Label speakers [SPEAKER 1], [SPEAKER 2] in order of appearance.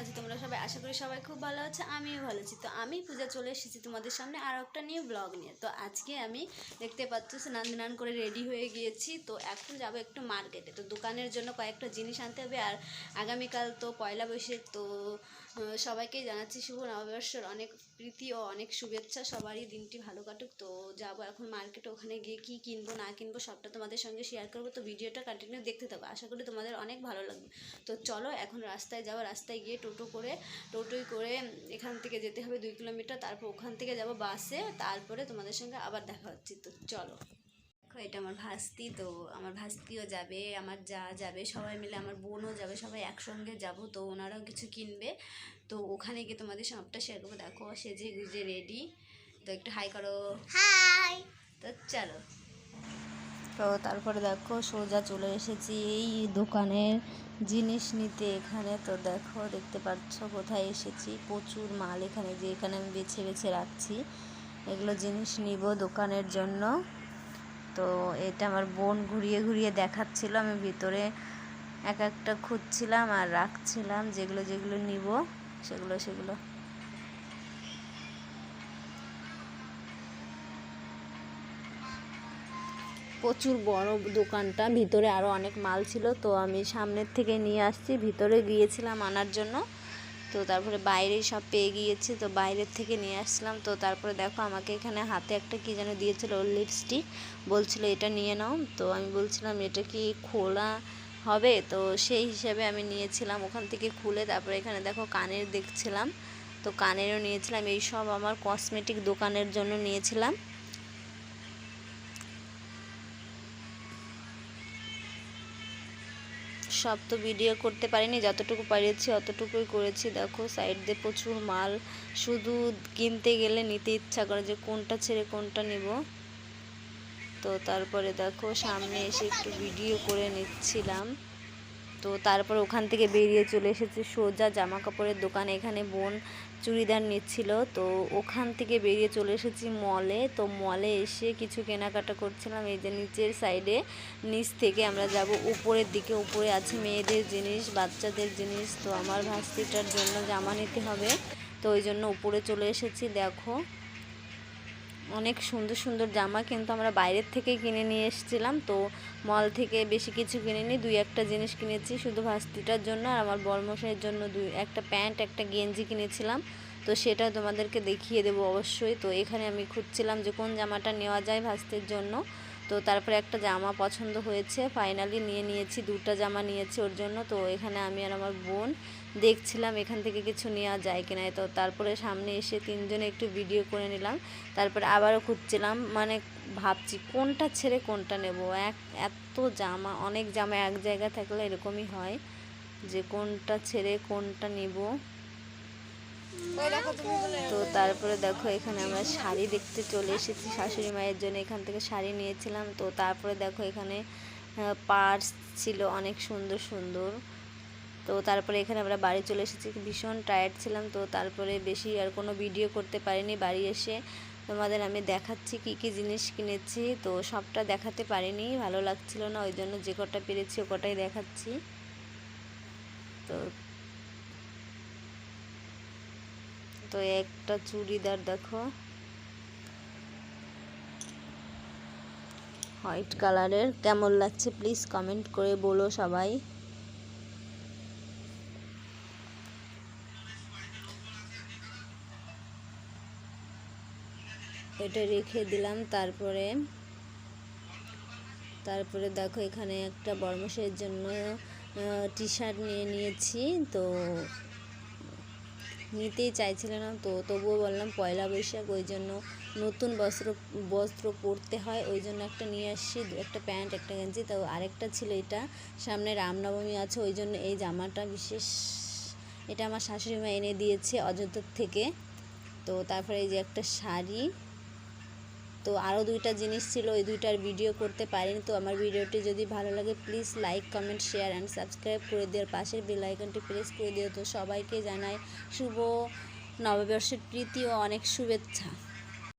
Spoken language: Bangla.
[SPEAKER 1] আছো? তোমরা সবাই আশা করি সবাই খুব ভালো আছে, আমিও ভালো আছি। তো আমি পূজা চলে এসেছি তোমাদের সামনে আরও একটা নিউ ব্লগ নিয়ে। তো আজকে আমি দেখতে পাচ্ছ স্নান দান করে রেডি হয়ে গিয়েছি। তো এখন যাব একটু মার্কেটে তো দোকানের জন্য কয়েকটা জিনিস আনতে হবে আর আগামীকাল তো পয়লা বৈশাখ, তো আহ, সবাইকেই জানাচ্ছি শুভ নববর্ষের অনেক প্রীতি ও অনেক শুভেচ্ছা। সবারই দিনটি ভালো কাটুক। তো যাব এখন মার্কেটে ওখানে গিয়ে কী কিনবো না কিনবো সবটা তোমাদের সঙ্গে শেয়ার করব। তো ভিডিওটা কন্টিনিউ দেখতে থাকো। আশা করি তোমাদের অনেক ভালো লাগবে। তো চলো এখন রাস্তায় যাব। রাস্তায় গিয়ে টোটো করে টোটোই করে এখান থেকে যেতে হবে দুই কিলোমিটার। তারপর ওখান থেকে যাব বাসে তারপরে তোমাদের সঙ্গে আবার দেখা হচ্ছে। তো চলো। দেখো এটা আমার ভাস্তি তো আমার ভাস্তিও যাবে আমার যা যাবে সবাই মিলে আমার বোনও যাবে সবাই একসঙ্গে যাব তো ওনারাও কিছু কিনবে। তো ওখানে গিয়ে তোমাদের সবটা শেয়ার করব। দেখো সেজে গুজে রেডি তো একটু হাই করো।
[SPEAKER 2] হাই
[SPEAKER 1] তো চলো। তো তারপরে দেখো সোজা চলে এসেছি এই দোকানের জিনিস নিতে এখানে। তো দেখো দেখতে পাচ্ছ কোথায় এসেছি? প্রচুর মাল এখানে যে এখানে আমি বেছে বেছে রাখছি। এগুলো জিনিস নিব দোকানের জন্য। তো এটা আমার বোন ঘুরিয়ে ঘুরিয়ে দেখাচ্ছিল। আমি ভিতরে এক একটা খুঁজছিলাম আর রাখছিলাম, যেগুলো যেগুলো নিব, সেগুলো সেগুলো। প্রচুর বড় দোকানটা, ভিতরে আরও অনেক মাল ছিল, তো আমি সামনের থেকে নিয়ে আসছি। ভিতরে গিয়েছিলাম আনার জন্য। তো তারপরে বাইরেই সব পেয়ে গিয়েছি, তো বাইরের থেকে নিয়ে আসলাম। তো তারপরে দেখো আমাকে এখানে হাতে একটা কি যেন দিয়েছিল লিপস্টিক বলছিল, এটা নিয়ে নাও। তো আমি বলছিলাম, এটা কি খোলা হবে? তো সেই হিসাবে আমি নিয়েছিলাম ওখান থেকে খুলে। তারপরে এখানে দেখো কানের দেখছিলাম, তো কানেরও নিয়েছিলাম। এই সব আমার কসমেটিক দোকানের জন্য নিয়েছিলাম। সব তো ভিডিও করতে পারিনি, যতটুকু পারিয়েছি অতটুকুই করেছি। দেখো সাইড দিয়ে প্রচুর মাল, শুধু কিনতে গেলে নিতে ইচ্ছা করে যে কোনটা ছেড়ে কোনটা নেব। তো তারপরে দেখো, সামনে এসে একটু ভিডিও করে নিচ্ছিলাম। তো তারপর ওখান থেকে বেরিয়ে চলে এসেছি সোজা জামা কাপড়ের দোকান। এখানে বোন চুড়িদার নিচ্ছিল। তো ওখান থেকে বেরিয়ে চলে এসেছি মলে তো মলে এসে কিছু কেনাকাটা করছিলাম। এই যে নিচের সাইডে নিচ থেকে আমরা যাব উপরের দিকে। উপরে আছে মেয়েদের জিনিস, বাচ্চাদের জিনিস। তো আমার ভাস্তিটার জন্য জামা নিতে হবে। তো ওই জন্য উপরে চলে এসেছি, দেখো। অনেক সুন্দর সুন্দর জামা কিন্তু আমরা বাইরের থেকে কিনে নিয়ে এসেছিলাম। তো মল থেকে বেশি কিছু কিনে নিই দুই একটা জিনিস কিনেছি শুধু ভাস্তিটার জন্য আর আমার বরমশাইয়ের জন্য দুই, একটা প্যান্ট, একটা গেঞ্জি কিনেছিলাম। তো সেটা তোমাদেরকে দেখিয়ে দেবো অবশ্যই। তো এখানে আমি খুঁজছিলাম যে কোন জামাটা নেওয়া যায় ভাস্তির জন্য। তো তারপরে একটা জামা পছন্দ হয়েছে। ফাইনালি নিয়ে নিয়েছি, দুটো জামা নিয়েছি ওর জন্য। তো এখানে আমি আর আমার বোন দেখছিলাম এখান থেকে কিছু নেওয়া যায় কিনা। তো তারপরে সামনে এসে তিনজনে একটু ভিডিও করে নিলাম। তারপরে আবারও খুঁজছিলাম। মানে ভাবছি কোনটা ছেড়ে কোনটা নেব? এক, এত জামা, অনেক জামা এক জায়গায় থাকলে এরকমই হয় যে কোনটা ছেড়ে কোনটা নিব? তো তারপরে দেখো, এখানে আমরা শাড়ি দেখতে চলে এসেছি। শাশুড়ি মায়ের জন্য এখান থেকে শাড়ি নিয়েছিলাম। তো তারপরে দেখো, এখানে পার্স ছিল অনেক সুন্দর সুন্দর। তো তারপরে এখানে আমরা বাড়ি চলে এসেছি। ভীষণ টায়ার্ড ছিলাম। তো তারপরে বেশি আর কোনো ভিডিও করতে পারিনি বাড়ি এসে। তোমাদের আমি দেখাচ্ছি কি কি জিনিস কিনেছি। তো সবটা দেখাতে পারিনি, ভালো লাগছিল না। ওই জন্য যে কটা পেরেছি ও কটাই দেখাচ্ছি। তো তো একটা চুড়িদার দেখো। হোয়াইট কালারের কেমন লাগছে প্লিজ কমেন্ট করে বলো সবাই। এটা রেখে দিলাম তারপরে। তারপরে দেখো এখানে একটা বর্মশের জন্য টি শার্ট নিয়ে নিয়েছি। তো নিতেই চাইছিল না। তো তবুও বললাম, পয়লা বৈশাখ, ওই জন্য নতুন বস্ত্র বস্ত্র পরতে হয়, ওই জন্য একটা নিয়ে আসছি একটা প্যান্ট, একটা গেঞ্জি। তো আরেকটা ছিল এটা, সামনে রামনবমী আছে, ওই জন্য এই জামাটা বিশেষ, এটা আমার শাশুড়ি মা এনে দিয়েছে অযোধ্যার থেকে। তো তারপরে এই যে একটা শাড়ি তো আরও দুইটা জিনিস ছিল, ওই দুইটার ভিডিও করতে পারিনি, তো আমার ভিডিওটি যদি ভালো লাগে please like comment share and subscribe করে দেওয়ার পাশের বেলাইকনটি প্রেস করে দিও। তো সবাইকে জানাই শুভ নববর্ষের প্রীতি ও অনেক শুভেচ্ছা।